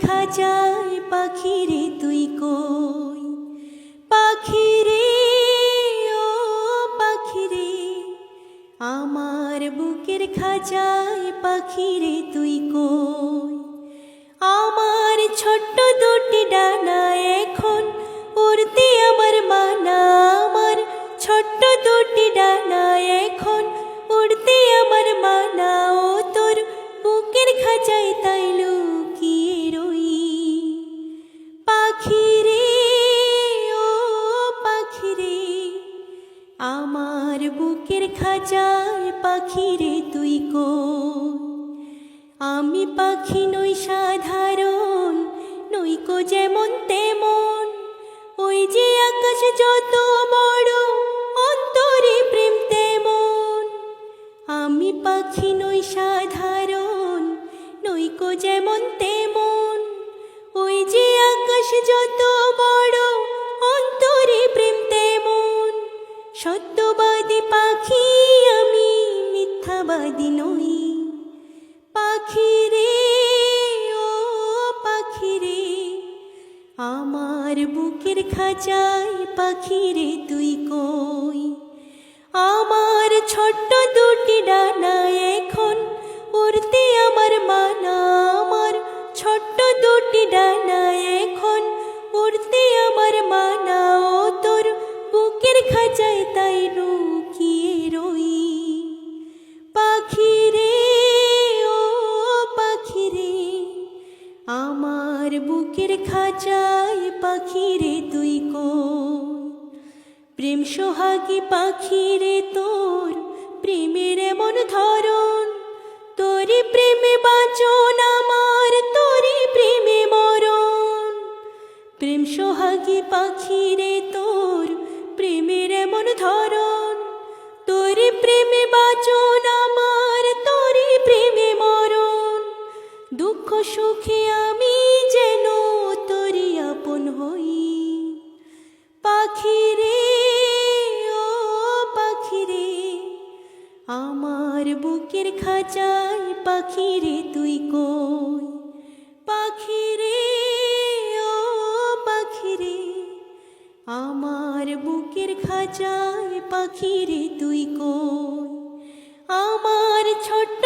খাঁচায় পাখি রে তুই কই? পাখি রে ও পাখি রে আমার বুকের খাঁচায় পাখি রে তুই কই? আমার ছোট্ট দুটি ডানা এখন উড়তে আমার মানা। আমার ছোট্ট দুটি ডানা এখন উড়তে আমার মানা। আমার বুকের খাঁচায় পাখি রে তুই কই আমি পাখি নই সাধারণ, নইকো যেমন তেমন। ওই যে আকাশ যত বড়, অন্তরে প্রেম তেমন। আমি পাখি নই সাধারণ, নইকো যেমন তেমন। ওই যে আকাশ যত বড়, অন্তরে প্রেম মিথ্যাবাদী নই। পাখি রে ও পাখি রে আমার বুকের খাঁচায় পাখি রে তুই কই? আমার ছোট্ট দুটি ডানা এখন উড়তে আমার মানা। আমার ছোট্ট দুটি ডানা এখন বুকের খাঁচায় পাখি রে তুই কো প্রেম সোহাগী পাখি রে তোর প্রেমের এমন ধরন তোরি প্রেমে বাঁচন আমার তোরি প্রেমে মরণ। প্রেম সোহাগী পাখি রে তোর প্রেমের এমন ধরন তোরি প্রেমে বাঁচন আমার বুকের খাঁচায় পাখি রে তুই কই? পাখি রে ও পাখি রে আমার বুকের খাঁচায় পাখি রে তুই কই? আমার ছোট্ট